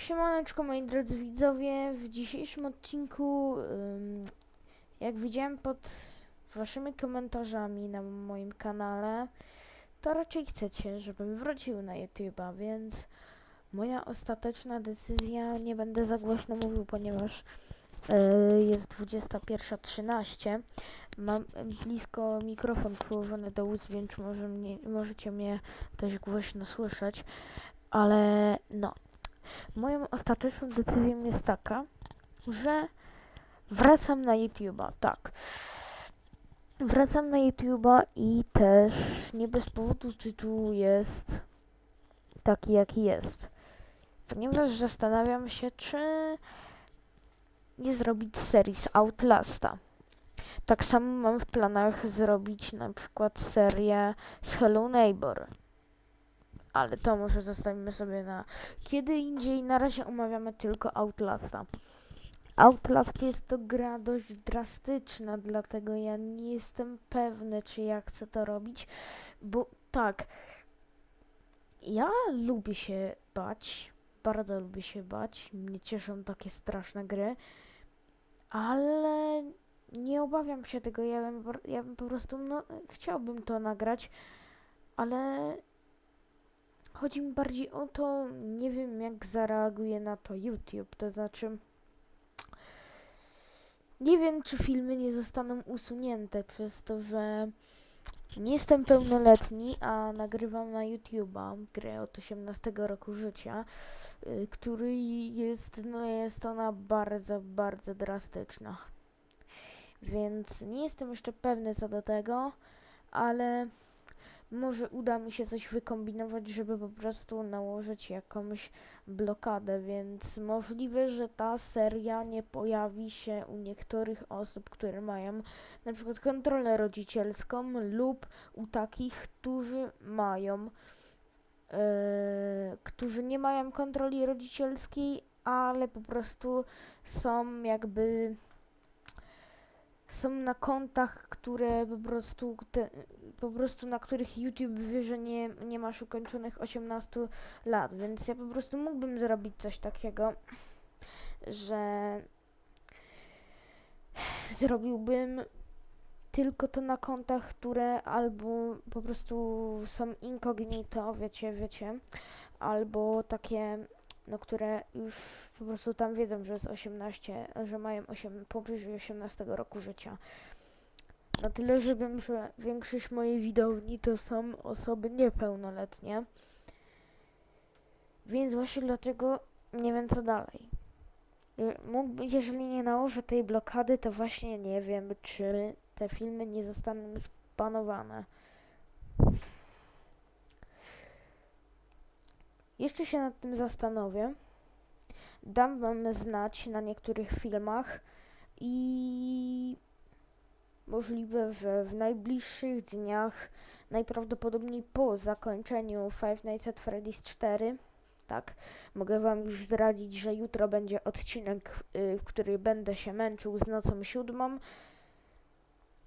Siemaneczko moi drodzy widzowie, w dzisiejszym odcinku, jak widziałem pod waszymi komentarzami na moim kanale, to raczej chcecie, żebym wrócił na YouTube'a, więc moja ostateczna decyzja, nie będę za głośno mówił, ponieważ yy, jest 21.13, mam blisko mikrofon przyłożony do ust, więc może mnie, możecie mnie dość głośno słyszeć, ale no. Moją ostateczną decyzją jest taka, że wracam na YouTube'a, tak. Wracam na YouTube'a i też nie bez powodu tytuł jest taki, jaki jest. Ponieważ zastanawiam się, czy nie zrobić serii z Outlasta. Tak samo mam w planach zrobić na przykład serię z Hello Neighbor. Ale to może zostawimy sobie na kiedy indziej. Na razie omawiamy tylko Outlasta. Outlast jest to gra dość drastyczna, dlatego ja nie jestem pewny, czy ja chcę to robić, bo tak, ja lubię się bać, bardzo lubię się bać, mnie cieszą takie straszne gry, ale nie obawiam się tego, ja bym, ja bym po prostu, no, chciałbym to nagrać, ale Chodzi mi bardziej o to, nie wiem jak zareaguje na to YouTube, to znaczy nie wiem czy filmy nie zostaną usunięte przez to, że nie jestem pełnoletni, a nagrywam na YouTube'a grę od 18 roku życia, y, który jest, no jest ona bardzo, bardzo drastyczna. Więc nie jestem jeszcze pewny co do tego, ale może uda mi się coś wykombinować, żeby po prostu nałożyć jakąś blokadę, więc możliwe, że ta seria nie pojawi się u niektórych osób, które mają na przykład kontrolę rodzicielską lub u takich, którzy mają yy, którzy nie mają kontroli rodzicielskiej, ale po prostu są jakby są na kontach, które po prostu te, po prostu na których YouTube wie, że nie, nie masz ukończonych 18 lat, więc ja po prostu mógłbym zrobić coś takiego, że zrobiłbym tylko to na kontach, które albo po prostu są incognito, wiecie, wiecie, albo takie, no które już po prostu tam wiedzą, że jest 18, że mają 8, powyżej 18 roku życia. Na tyle, że wiem, że większość mojej widowni to są osoby niepełnoletnie. Więc właśnie dlatego nie wiem co dalej. Je- Mógłby, jeżeli nie nałożę tej blokady, to właśnie nie wiem, czy te filmy nie zostaną zbanowane. Jeszcze się nad tym zastanowię. Dam wam znać na niektórych filmach i Możliwe, że w najbliższych dniach, najprawdopodobniej po zakończeniu Five Nights at Freddy's 4, tak, mogę Wam już zdradzić, że jutro będzie odcinek, y, w który będę się męczył z nocą siódmą,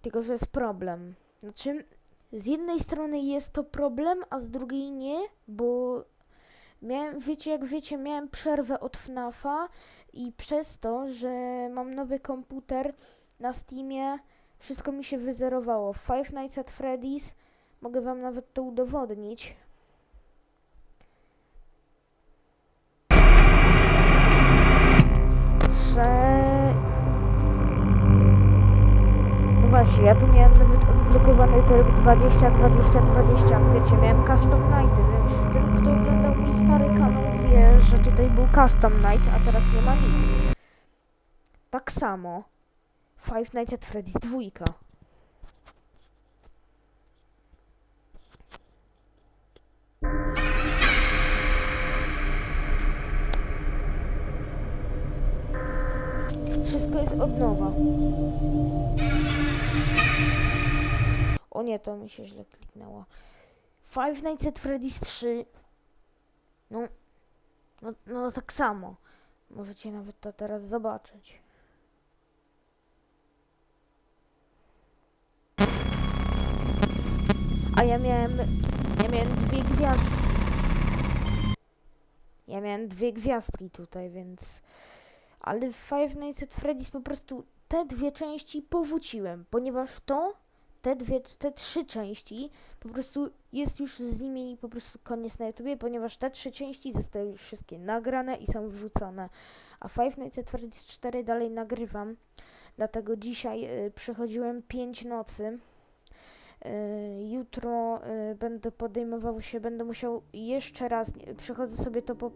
tylko że jest problem. Znaczy, z jednej strony jest to problem, a z drugiej nie, bo miałem, wiecie, jak wiecie, miałem przerwę od FNAFa i przez to, że mam nowy komputer na Steamie, wszystko mi się wyzerowało. Five Nights at Freddy's, mogę wam nawet to udowodnić. Że... No właśnie, ja tu miałem nawet odblokowany tryb 20, 20, 20, wiecie, miałem Custom Night. Ten, kto oglądał mój stary kanał wie, że tutaj był Custom Night, a teraz nie ma nic. Tak samo. Five Nights at Freddy's 2. Wszystko jest od nowa. O nie, to mi się źle kliknęło. Five Nights at Freddy's 3. No, no, no tak samo. Możecie nawet to teraz zobaczyć. Ja miałem, ja miałem dwie gwiazdki. Ja miałem dwie gwiazdki tutaj, więc... Ale w Five Nights at Freddy's po prostu te dwie części powróciłem, ponieważ to, te dwie, te trzy części, po prostu jest już z nimi po prostu koniec na YouTubie, ponieważ te trzy części zostały już wszystkie nagrane i są wrzucone. A Five Nights at Freddy's 4 dalej nagrywam, dlatego dzisiaj y, przechodziłem 5 nocy. Y, jutro y, będę podejmował się, będę musiał jeszcze raz, przechodzę sobie to po,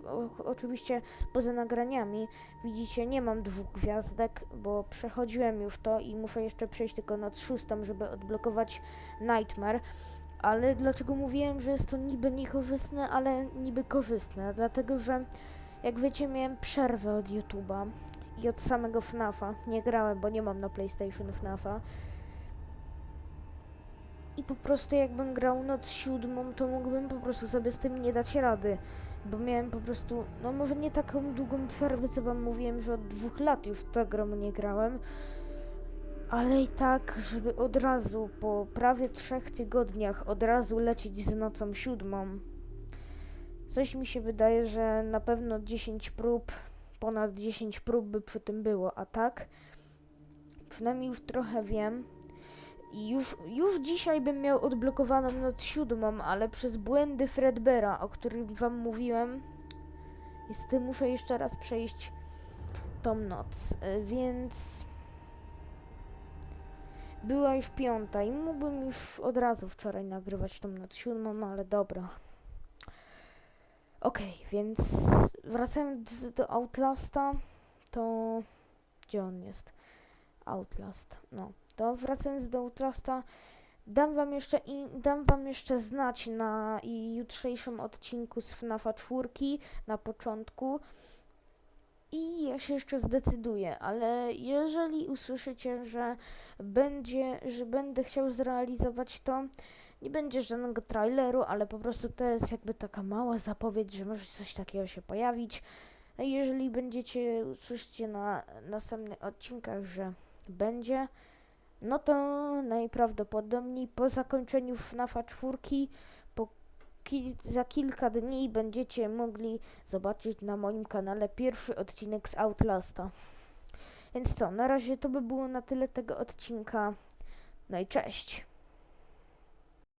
oczywiście poza nagraniami. Widzicie, nie mam dwóch gwiazdek, bo przechodziłem już to i muszę jeszcze przejść tylko noc szóstą, żeby odblokować Nightmare. Ale dlaczego mówiłem, że jest to niby niekorzystne, ale niby korzystne? Dlatego, że jak wiecie, miałem przerwę od YouTube'a i od samego FNAFa. Nie grałem, bo nie mam na PlayStation FNAFa. I po prostu jakbym grał noc siódmą, to mógłbym po prostu sobie z tym nie dać rady. Bo miałem po prostu, no może nie taką długą przerwę, co wam mówiłem, że od dwóch lat już w tę nie grałem. Ale i tak, żeby od razu, po prawie trzech tygodniach, od razu lecieć z nocą siódmą. Coś mi się wydaje, że na pewno 10 prób, ponad 10 prób by przy tym było, a tak, przynajmniej już trochę wiem. I już, już dzisiaj bym miał odblokowaną noc siódmą, ale przez błędy Fredbera, o których wam mówiłem, niestety muszę jeszcze raz przejść tą noc, y, więc była już piąta i mógłbym już od razu wczoraj nagrywać tą noc siódmą, ale dobra. Okej, więc wracając do Outlasta, to gdzie on jest? Outlast, no. To wracając do Outlasta, dam wam jeszcze i dam wam jeszcze znać na jutrzejszym odcinku z FNAFa 4 na początku. I ja się jeszcze zdecyduję, ale jeżeli usłyszycie, że będzie, że będę chciał zrealizować to, nie będzie żadnego traileru, ale po prostu to jest jakby taka mała zapowiedź, że może coś takiego się pojawić. Jeżeli będziecie, usłyszycie na następnych odcinkach, że będzie, no to najprawdopodobniej po zakończeniu FNAFa 4 po ki- za kilka dni będziecie mogli zobaczyć na moim kanale pierwszy odcinek z Outlasta. Więc co, na razie to by było na tyle tego odcinka. No i cześć!